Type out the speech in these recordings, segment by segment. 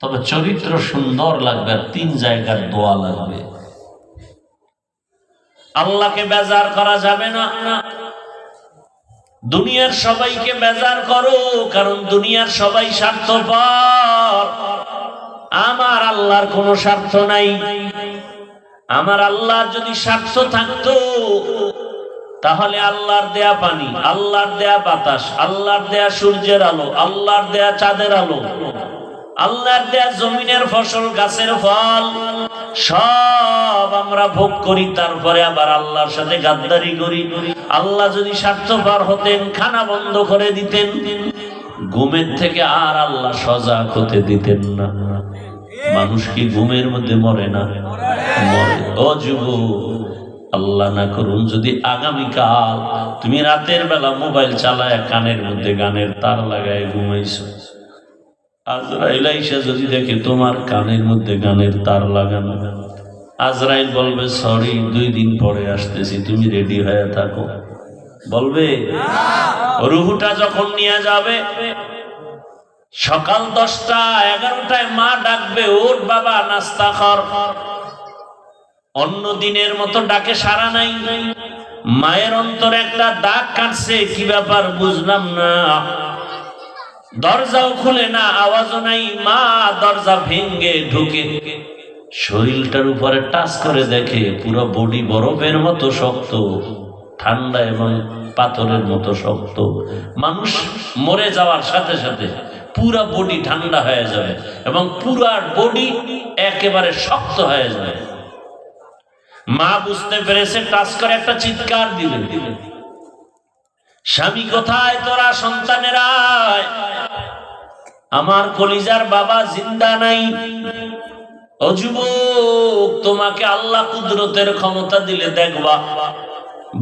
তবে চরিত্র সুন্দর লাগবে, আর তিন জায়গার দোয়া লাগবে। আল্লাহকে বেজার করা যাবে না। দুনিয়ার সবাইকে বেজার করো, কারণ দুনিয়ার সবাই স্বার্থপর। আমার আল্লাহর কোনো স্বার্থ নাই। আমার আল্লাহর যদি স্বার্থ থাকতো, তাহলে আল্লাহর দেয়া পানি, আল্লাহর দেয়া বাতাস, আল্লাহর দেয়া সূর্যের আলো, আল্লাহর দেয়া চাঁদের আলো। আল্লাহর দেয়া জমিনের ফসল, গাছের ফল, সব আমরা ভোগ করি, তারপরে আবার আল্লাহর সাথে গাদ্দারি করি। আল্লাহ যদি স্বার্থপর হতেন, খানা বন্ধ করে দিতেন, ঘুমের থেকে আর আল্লাহ সজাগ হতে দিতেন না। মানুষ কি ঘুমের মধ্যে মরে না? মরে। ও যুব আল্লাহ না করুন, যদি আগামীকাল তুমি রাতের বেলা মোবাইল চালায়, কানের মধ্যে গানের তার লাগায় ঘুমাইছো। আজরাইল আইসা যদি দেখে তোমার কানের মধ্যে গানের তার লাগানো। আজরাইল বলবে সরি দুই দিন পরে আসতেছি, তুমি রেডি হয়ে থাকো। বলবে, রুহুটা যখন নিয়ে যাবে, সকাল দশটা, এগারোটায় মা ডাকবে ওর বাবা, নাস্তা কর। অন্য দিনের মতো ডাকে সারা নাই। মায়ের অন্তর একটা দাগ কাটছে, কি ব্যাপার বুঝলাম না। দরজাও খুলে না, আওয়াজও নাই। মা দরজা ভেঙ্গে ঢুকে। শরীরটার উপরে টাচ করে দেখে পুরো বডি বরফের মতো শক্ত, ঠান্ডা এবং পাথরের মতো শক্ত। মানুষ মরে যাওয়ার সাথে সাথে পুরা বডি ঠান্ডা হয়ে যাবে এবং পুরা বডি একেবারে শক্ত হয়ে যাবে। মা বুঝতে পেরেছে, টাচ করে একটা চিৎকার দিলেন দিলেন। স্বামী কোথায়? তোরা সন্তানেরা? আমার কলিজার বাবা জিন্দা নাই। ও যুবক, তোমাকে আল্লাহ কুদরতের ক্ষমতা দিলে দেখবা।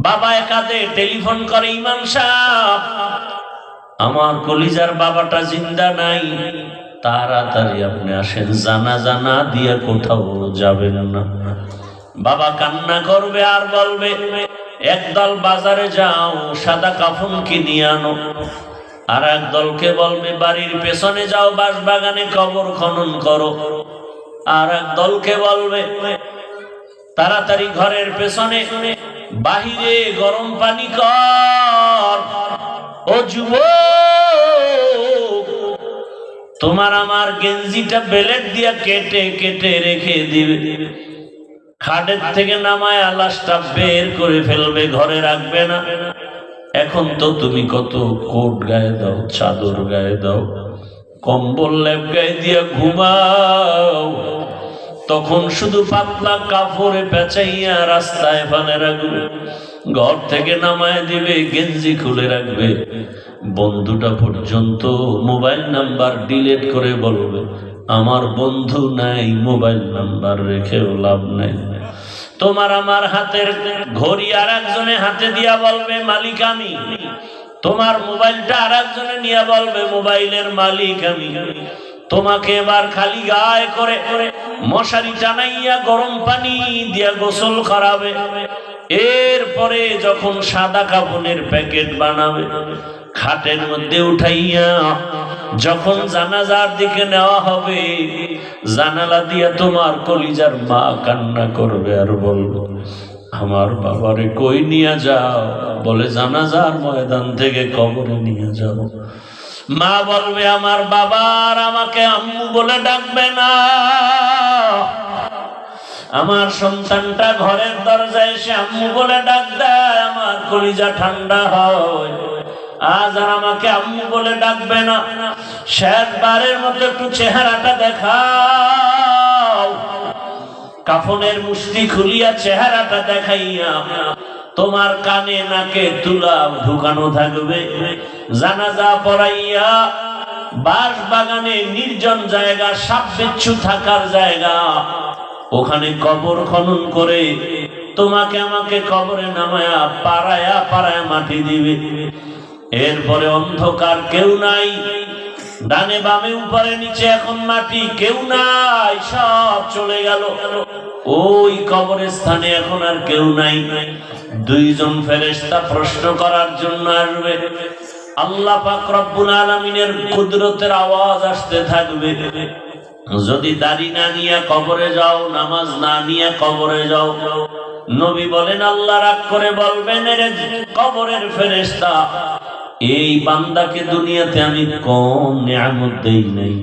বাবা একাদে টেলিফোন করে, ইমাম সাহেব, আমার কলিজার বাবাটা জিন্দা নাই। তাড়াতাড়ি আপনি আসেন, জানা জানা দিয়ে কোথাও যাবেন না। বাবা কান্না করবে আর বলবে একদল বাজারে যাও, সাদা কাফন কিনে আনো। আর এক দলকে বলবে, বাড়ির পেছনে যাও বাস বাগানে কবর খনন করো। আর এক দলকে বলবে, তাড়াতাড়ি ঘরের পেছনে, বাহিরে গরম পানি কর। ও যুব তোমার আমার গেঞ্জিটা বেলেট দিয়া কেটে কেটে রেখে দিবে। খাটের থেকে নামায় আলাসটা বের করে ফেলবে, ঘরে রাখবে না। এখন তো তুমি কত কোট গায়ে দাও, চাদর গায়ে দাও, কম্বল ল্যাপ গায়ে দিয়া ঘুমাও। তখন শুধু পাতলা কাপড়ে পেঁচাইয়া রাস্তায় ফানে রাখবে, ঘর থেকে নামায় দিবে, গেঞ্জি খুলে রাখবে। বন্ধুটা পর্যন্ত মোবাইল নাম্বার ডিলিট করে বলবে আমার বন্ধু নাই, মোবাইল নাম্বার রেখেও লাভ নাই। তোমার আমার হাতের ঘড়ি আর একজনে হাতে দিয়া বলবে, মালিক আমি। তোমার মোবাইলটা আর একজনে নিয়ে বলবে, মোবাইলের মালিক আমি। তোমাকে এবার খালি গায়ে করে করে মশারি টানাইয়া গরম পানি দিয়া গোসল করাবে। এরপরে যখন সাদা কাপনের প্যাকেট বানাবে খাটের মধ্যে উঠাইয়া যখন জানাজার দিকে নেওয়া হবে, জানালা দিয়া তোমার কলিজার মা কান্না করবে আর বলবে, আমার বাবারে কই নিয়ে যাও? বলে, জানাজার ময়দান থেকে কবরে নিয়ে যাও। মা বলবে, আমার বাবার আমাকে আম্মু বলে ডাকবে না। আমার সন্তানটা ঘরের দরজায় এসে আম্মু বলে ডাক দেয়, আমার কলিজা ঠান্ডা হয়। আজ আর আমাকে আম্মু বলে ডাকবে না। শেষবারের মতো একটু চেহারাটা দেখাও। কাফনের মুষ্টি খুলিয়া চেহারাটা দেখাইয়া তোমার কানে নাকে তুলা ঢুকানো থাকবে। জানাজা পড়াইয়া বাস বাগানে নির্জন জায়গা সাপ বিচ্ছু থাকার জায়গা। ওখানে কবর খনন করে তোমাকে আমাকে কবরে নামায়া পাড়ায়া পাড়ায়া মাটি দিবে। এরপরে অন্ধকার কেউ নাই। ডানে বামে, উপরে, নিচে, এখন মাটি কেউ নাই, সব চলে গেল। ওই কবরের স্থানে এখন আর কেউ নাই। দুইজন ফেরেশতা প্রশ্ন করার জন্য আসবে। আল্লাহ পাক আলামিনের কুদরতের আওয়াজ আসতে থাকবে। যদি দাড়ি না নিয়ে কবরে যাও, নামাজ না নিয়ে কবরে যাও, নবী বলেন, আল্লাহ রাগ করে বলবেন কবরের ফেরেশতা এই বান্দাকে দুনিয়াতে আমি কম নিয়ামত দেই নাই।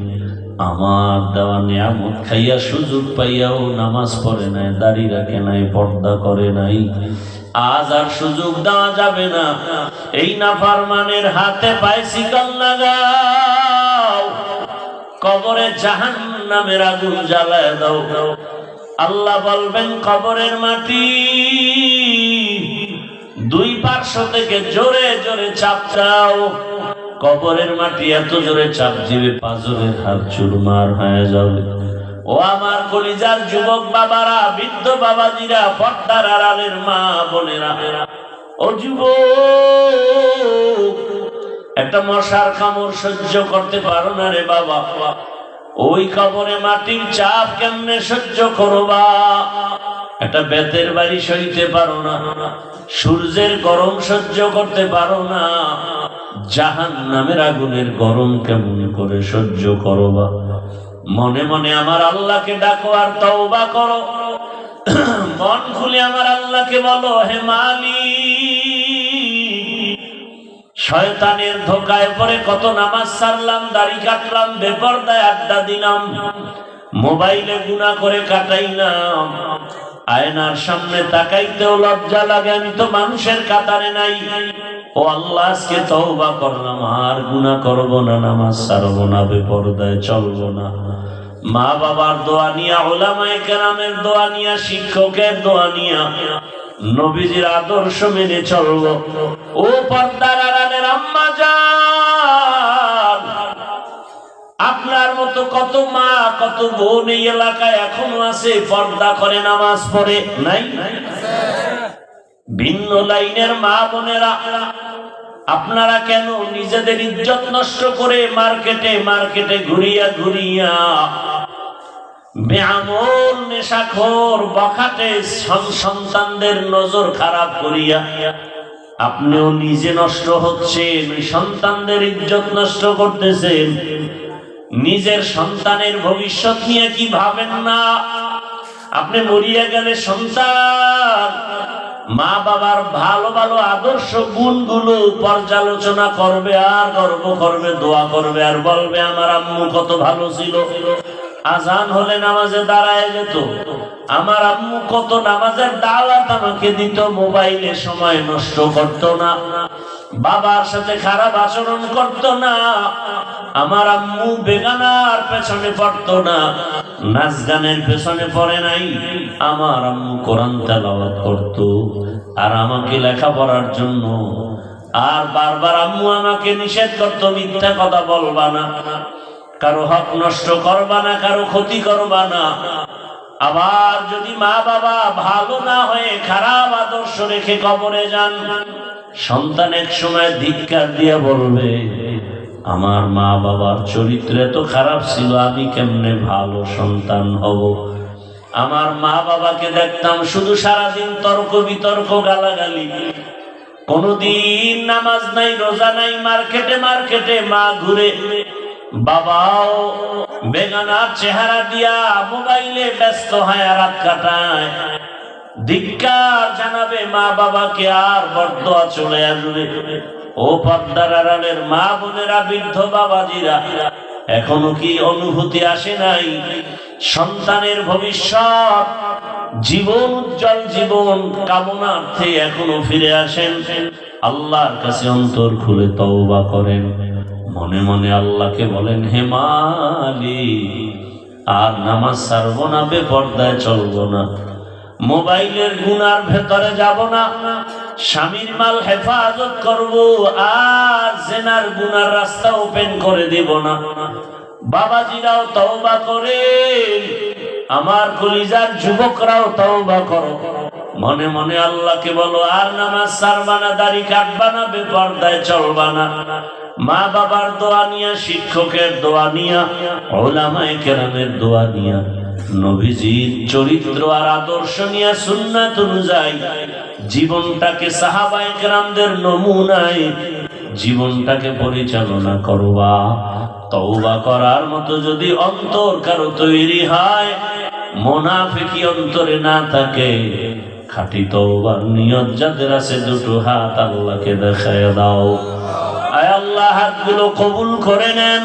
আমার দেওয়া নিয়ামত খাইয়া সুযোগ পাইয়াও নামাজ পড়ে নাই, দাড়ি রাখে নাই, পর্দা করে নাই। আজ আর সুযোগ দেওয়া যাবে না। এই নাফারমানের হাতে শিকল লাগাও কবরে জাহান নামের আগুন জ্বালায় দাও। আল্লাহ বলবেন কবরের মাটি দুই পার্শ্ব থেকে জোরে জোরে চাপ দাও কবরের মাটি এত জোরে চাপ দিবে পাঁচরের হাত চুরমার হয়ে যাবে। ও আমার কলিজার যুবক বাবারা, বৃদ্ধ বাবাজিরা, পর্দার আড়ালের মা বোনেরা। ও যুবক, একটা মশার কামড় সহ্য করতে পারো না রে বাবা। ওই কবরে মাটির চাপ কেমনে সহ্য করবা? একটা বেতের বাড়ি সইতে পারো না, সূর্যের গরম সহ্য করতে পারো না জাহান নামের আগুনের গরম কেমন করে সহ্য করবা মনে মনে আমার আল্লাহকে ডাকো আর তওবা করো। মন খুলে আমার আল্লাহকে বলো, হে মালিক, শয়তানের ধোকায় পরে কত নামাজ সারলাম, দাড়ি কাটলাম, বেপরদায় আড্ডা দিলাম, মোবাইলে গুণা করে কাটাইলাম। আয়নার সামনে তাকাইতেও লজ্জা লাগে, আমি তো মানুষের কাতারে নাই। ও আল্লাহ, আজকে তওবা করলাম আর গুণা করব না, নামাজ সারবো না, বেপরদায় চলবো না। মা বাবার দোয়া নিয়া ওলামায়ে কেরামের দোয়া নিয়া, শিক্ষকের দোয়া নিয়া, নবীজির আদর্শ মেনে চলবো। ও পর্দার আড়ালের আম্মা যান আপনার মতো কত মা, কত বোন এই এলাকায় এখনও আছে, পর্দা করে নামাজ পড়ে? নাই? ভিন্ন লাইনের মা বোনেরা, আপনারা কেন নিজেদের ইজ্জত নষ্ট করে মার্কেটে মার্কেটে ঘুরিয়া ঘুরিয়া বেআমল, নেশাখোর, বখাটে সন্তানদের নজর খারাপ করিয়া আপনিও নিজে নষ্ট হচ্ছেন, সন্তানদের ইজ্জত নষ্ট করতেছেন। নিজের সন্তানের ভবিষ্যৎ নিয়ে কি ভাবেন না? আপনি মরিয়া গেলে সন্তান, মা বাবার ভালো ভালো আদর্শ গুণগুলো পর্যালোচনা করবে, আর গর্ব করবে, দোয়া করবে, আর বলবে, আমার আম্মু কত ভালো ছিল। আজান হলে নামাজে দাঁড়ায় যেত। আমার আম্মু কত নামাজের দাওয়াত আমাকে দিত, মোবাইলে সময় নষ্ট করতো না। বাবার সাথে খারাপ আচরণ করতো না। আমার আম্মু বেগানার পেছনে পড়তো না। নাচ গানের পেছনে পড়ে নাই। আমার আম্মু কোরআন তেলাওয়াত করতো আর আমাকে লেখাপড়ার জন্য। আর বারবার আম্মু আমাকে নিষেধ করতো, মিথ্যা কথা বলবা না। কারও হক নষ্ট করবা না, কারও ক্ষতি করবা না। আবার যদি মা বাবা ভালো না হয়ে খারাপ আদর্শ রেখে কবরে যান সন্তান এক সময় ধিক্কার দিয়ে বলবে, আমার মা বাবার চরিত্র এত খারাপ ছিল, আমি কেমনে ভালো সন্তান হব? আমার মা বাবাকে দেখতাম শুধু সারাদিন তর্ক বিতর্ক গালাগালি। কোনদিন নামাজ নাই, রোজা নাই, মার্কেটে মার্কেটে মা ঘুরে, বাবাও, বেগানার চেহারা দিয়া মোবাইলে ব্যস্ত হয় রাত কাটায়। ধিক্কার জানাবে মা বাবাকে আর বরদোয়া চলে আসবে। ও পদ্মার মা বোনেরা, বৃদ্ধ বাবাজিরা, এখনও কি অনুভূতি আসে নাই? সন্তানের ভবিষ্যৎ, জীবন উজ্জ্বল জীবন কামনার্থে এখনও ফিরে আসেন। আল্লাহর কাছে অন্তর খুলে তওবা করেন। মনে মনে আল্লাহকে বলেন, হে মালিক, আর নামাজ ছাড়বো না, বেপর্দায় চলবো না। মোবাইলের গুনার ভেতরে যাব না। স্বামীর মাল হেফাজত করব, আর জেনার গুনার রাস্তা ওপেন করে দেব না। বাবাজিরাও তওবা করে, আমার কলিজার যুবকরাও তওবা করো। মনে মনে আল্লাহকে বলো, আর নামাজ সারবা না, দাড়ি কাটবা না, বেপর্দায় চলবা না। মা বাবার দোয়া নিয়া, শিক্ষকের দোয়া নিয়া, ওলামায়ে কেরামের দোয়া নিয়া। নবীজির চরিত্র আর আদর্শ নিয়া সুন্নাত অনুযায়ী জীবনটাকে সাহাবায়ে কেরামদের নমুনায় জীবনটাকে পরিচালনা করবা। তওবা করার মতো যদি অন্তর কারও তৈরি হয়, মোনাফিকি অন্তরে না থাকে, খাঁটি তওবার নিয়ত যাদের আছে দুটো হাত আল্লাহকে দেখায় দাও। আয় আল্লাহ, হাতগুলো কবুল করে নেন।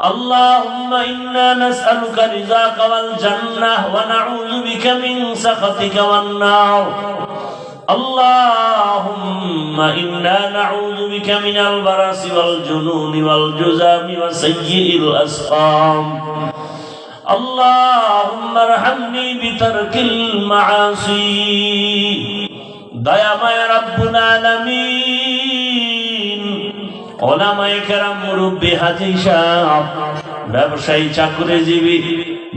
اللهم إنا نسألك رزاك والجنة ونعوذ بك من سخطك والنار اللهم إنا نعوذ بك من البرس والجنون والجزام وسيء الأسقام اللهم ارحمني بترك المعاصي دايما يا رب العالمين ওলামায়ে কেরাম মুরব্বি হাজি ব্যবসায়ী, চাকরিজীবী,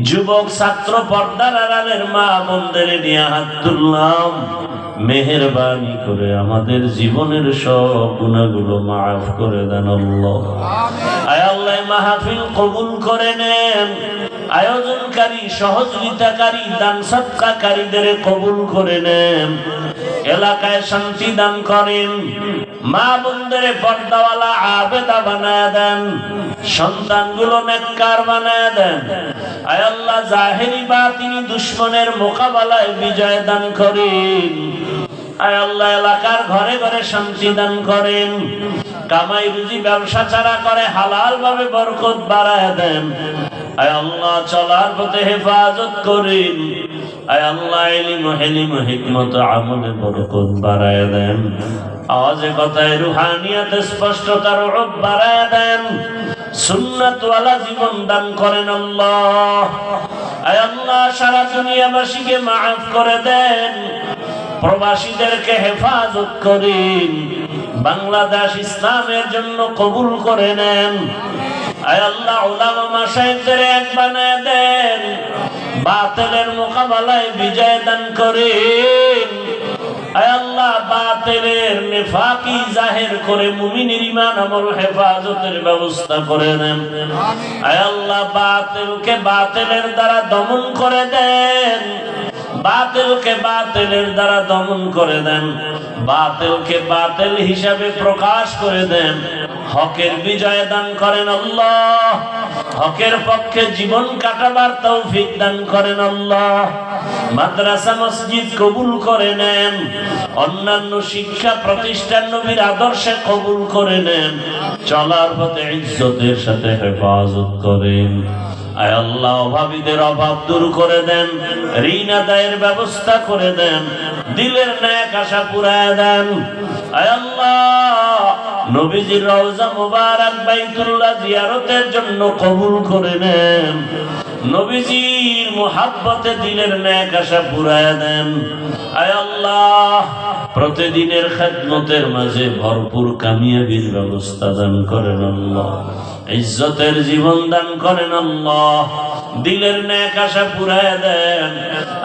যুবক, ছাত্র পর্দার আড়ালের মা বোনদের নিয়ে হাত তুললাম। মেহরবানি করে আমাদের জীবনের সব গুণাগুলো মাফ করে দেন আল্লাহ। আল্লাহ মাহফিল কবুল করে নেন। আয়োজনকারী, সহযোগিতাকারী, দান সৎকারীদের কবুল করে নেন। এলাকায় শান্তি দান করেন। মা বোনদের পর্দাওয়ালা আবেদা বানায় দেন। সন্তানগুলো নেককার বানায় দেন। আয় আল্লাহ, জাহেরি বা তিনি দুশ্মনের মোকাবেলায় বিজয় দান করেন। আল্লাহ এলাকার ঘরে ঘরে শান্তি দান করেন। কামাই রুজি ব্যবসা করে হালাল ভাবে বরকত বাড়ায় দেন। আল্লাহ চলার পথে হেফাজত করেন। জীবন দান করেন আল্লাহ। আয় আল্লাহ সারা দুনিয়াবাসীকে মাফ করে দেন। প্রবাসীদেরকে হেফাজত করেন বাংলাদেশ ইসলামের জন্য কবুল করে নেন। বানায় দেন। বিজয় দান করেন। জাহের করে হেফাজতের ব্যবস্থা করে দেন আয় আল্লাহ, বাতিলকে বাতিলের দ্বারা দমন করে দেন। বাতিলকে বাতিলের দ্বারা দমন করে দেন। বাতিলকে বাতিল হিসাবে প্রকাশ করে দেন। হকের বিজয় দান করেন আল্লাহ। হকের পক্ষে জীবন কাটাবার তৌফিক দান করেন আল্লাহ। মাদ্রাসা মসজিদ কবুল করে নেন। অন্যান্য শিক্ষা প্রতিষ্ঠান নবীর আদর্শে কবুল করে নেন। চলার পথে ইজ্জতের সাথে হেফাজত করেন। অভাবীদের অভাব দূর করে দেন ব্যবস্থা করে দেন, দিলের দেন। নবীজির জিয়ারতের জন্য কবুল করে নেন। নবীজির মোহাব্বতে দিলের ন্যাক আশা পুরায় দেন। আয় আল্লাহ, প্রতিদিনের খেদমতের মাঝে ভরপুর কামিয়াবির ব্যবস্থা দান করেন আল্লাহ। ইজ্জতের জীবন দান করেন আল্লাহ। দিলের ন্যাক আশা পুরায় দেন।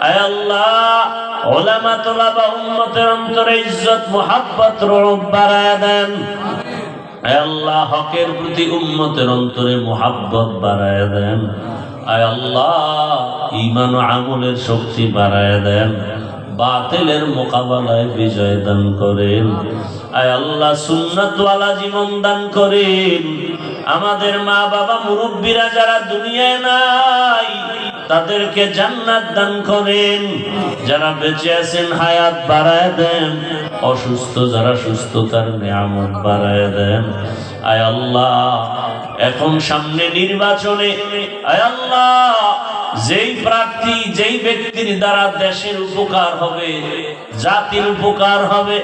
আল্লাহ, ওলামা তোলাবা উম্মতের অন্তরে ইজ্জত, মোহাব্বত রূপ বাড়ায় দেন। আয় আল্লাহ, হকের প্রতি উম্মতের অন্তরে মোহাব্বত বাড়ায় দেন। আয় আল্লাহ ইমান আমলের শক্তি বাড়ায় দেন। বাতিলের মোকাবেলায় বিজয় দান করেন। আয় আল্লাহ, সুন্নাতওয়ালা জীবন দান করেন। আমাদের মা বাবা মুরব্বীরা যারা দুনিয়ায় নাই, তাদেরকে জান্নাত দান করেন। যারা বেঁচে আছেন, হায়াত বাড়ায় দেন। অসুস্থ যারা সুস্থতার নিয়ামত বাড়ায় দেন। আয় আল্লাহ, এখন সামনে নির্বাচনে, আয় আল্লাহ যেই প্রার্থী, যেই ব্যক্তির দ্বারা দেশের উপকার হবে, জাতির উপকার হবে,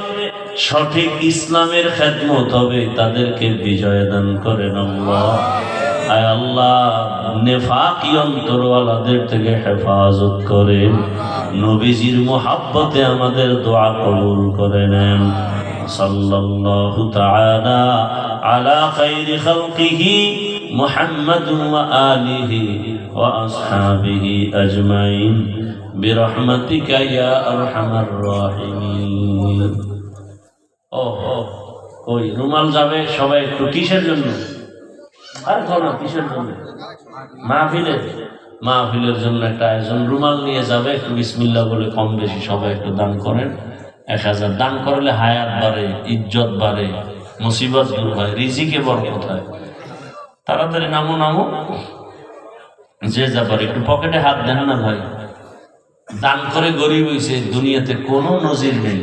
সঠিক ইসলামের খেদমত হবে, তাদেরকে বিজয় দান করেন আল্লাহ। নেফাকি অন্তরওয়ালাদের থেকে হেফাজত করেন। নবীজির মোহাব্বতে আমাদের দোয়া কবুল করে নেন। সাল্লাল্লাহু তাআলা আলা খাইরি খালকিহি محمد وآله وأصحابه أجمعين برحمتك يا أرحم الراحمين ও ও, ওই রুমাল যাবে সবাই একটু কিসের জন্য আর না কিসের জন্য মাহফিলের মাহফিলের জন্য একটা আয়োজন রুমাল নিয়ে যাবে একটু বিসমিল্লা বলে কম বেশি সবাই একটু দান করেন এক হাজার দান করলে হায়াত বাড়ে ইজ্জত বাড়ে মুসিবত দূর হয় রিজিকে বরকত হয় তাড়াতাড়ি নামো নামো। যে যাবার একটু পকেটে হাত দেন না ভাই। দান করে গরিব হয়েছে দুনিয়াতে কোনো নজির নেই।